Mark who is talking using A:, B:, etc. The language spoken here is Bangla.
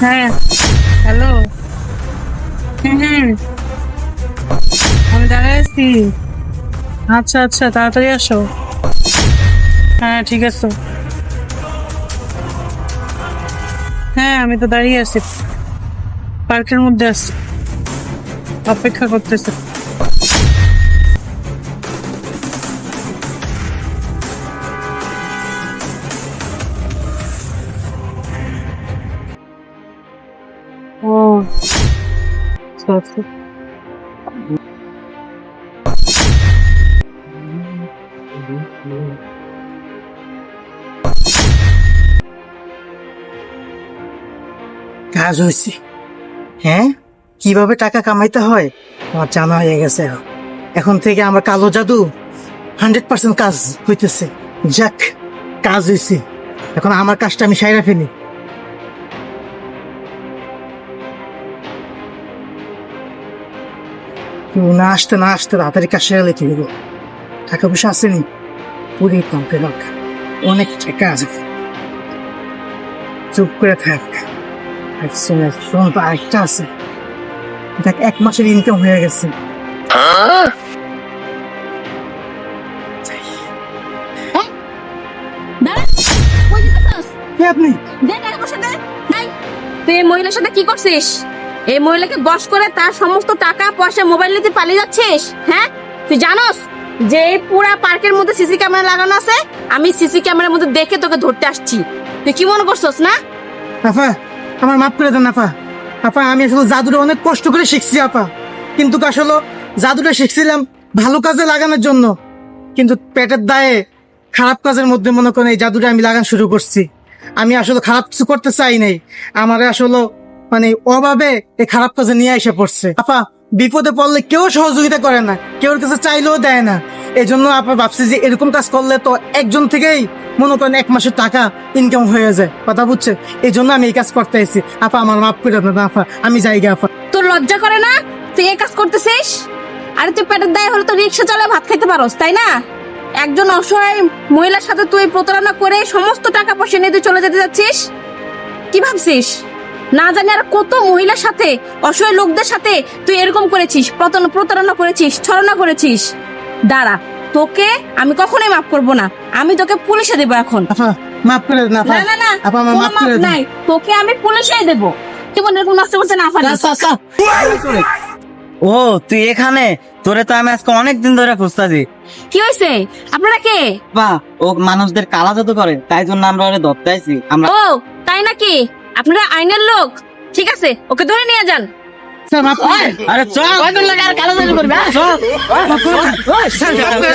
A: হ্যাঁ হ্যালো। হুম আমি দাঁড়ায় আছি। আচ্ছা আচ্ছা তাড়াতাড়ি আসো। হ্যাঁ ঠিক আছে। হ্যাঁ আমি তো দাঁড়িয়ে আছি। পার্কের মধ্যে আছি। অপেক্ষা করতেছে। ও
B: কাজ হয়েছে হ্যাঁ? কীভাবে টাকা কামাইতে হয়? আমার জানা হয়ে গেছে এখন। এখন থেকে আমার কালো জাদু হান্ড্রেড পার্সেন্ট কাজ হইতেছে। যাক, কাজ হয়েছে এখন আমার কাজটা আমি সাইরা ফেলি। না আসতে না আসতে তাড়াতাড়ি কাজ সেরে লেখে দেবো টাকা পয়সা আসেনি পুরি কমতে দরকার অনেক টাকা আছে। চুপ করে থাক। শোন তো আরেকটা আছে। দেখ এক মাসের ইনকাম হয়ে গেছে। কে আপনি?
C: নাই তুই মহিলার সাথে কি করছিস? এই মহিলাকে বশ করে তার সমস্ত টাকা পয়সা মোবাইল নিতে পালিয়ে যাচ্ছিস? হ্যাঁ? তুই জানোস যে পুরা পার্কের মধ্যে সিসি ক্যামেরা লাগানো আছে? আমি সিসি ক্যামেরার মধ্যে দেখে তোকে ধরতে আসছি। তুই কি মনে করছস, না?
B: আপা আমার মাফ করে দেন আপা আপা আমি আসলে জাদুটা অনেক কষ্ট করে শিখছি আপা কিন্তু আসলে জাদুটা শিখছিলাম ভালো কাজে লাগানোর জন্য। কিন্তু পেটের দায়ে খারাপ কাজের মধ্যে মনে করেন এই জাদুটা আমি লাগানো শুরু করছি। আমি আসলে খারাপ কিছু করতে চাই নাই। আমার আসলে মানে অভাবে এই খারাপ কাজে নিয়ে এসে পড়ছে। আপা, বিপদে পড়লে কেউ সহযোগিতা করে না, কেউ কাছে চাইলেও দেয় না। এই জন্য আপা ভাবছি যে এরকম কাজ করলে তো একজন থেকেই মনে করেন এক মাসের টাকা ইনকাম হয়ে যায়। কথা বুঝছে? এই জন্য আমি এই কাজ করতে এসেছি। আপা, আমার মাফ করে দেন আপা। আমি যাই গে আপা।
C: তোর লজ্জা করে না? তুই এই কাজ করতেছিস? আরে তুই পেটের দায় হলে তো রিক্সা চালায় ভাত খেতে পারোস, তাই না? একজন অসহায় মহিলার সাথে তুই প্রতারণা করে সমস্ত টাকা পয়সা নিয়ে তুই চলে যেতে যাচ্ছিস? কি ভাবছিস? না জানি আর কত মহিলার সাথে অসহায় লোকদের সাথে তুই এরকম করেছিস প্রতারণা করেছিস ছলনা করেছিস। দাঁড়া তোকে আমি কখনোই মাফ করব না। আমি তোকে পুলিশে দেবো এখন।
B: মাফ করে
C: না না না
B: আপা মাফ করে
C: নাই। তোকে আমি পুলিশে দেবো। জীবন এরকম নষ্ট করতে না পারিস।
D: ও তুই এখানে? তোরে তো আমি আজকে অনেক দিন ধরে খুঁজতাছি।
C: কি হয়েছে আপনারা কে?
D: বা ও মানুষদের কালা জাদু করে তাই জন্য আমরা ওরে ধরতে আমরা
C: ও তাই নাকি? আপনারা আইনের লোক? ঠিক আছে ওকে ধরে নিয়ে যান।
B: স্যার মাফ করে দেন।
D: আরে চল।
B: মাফ করে দেন।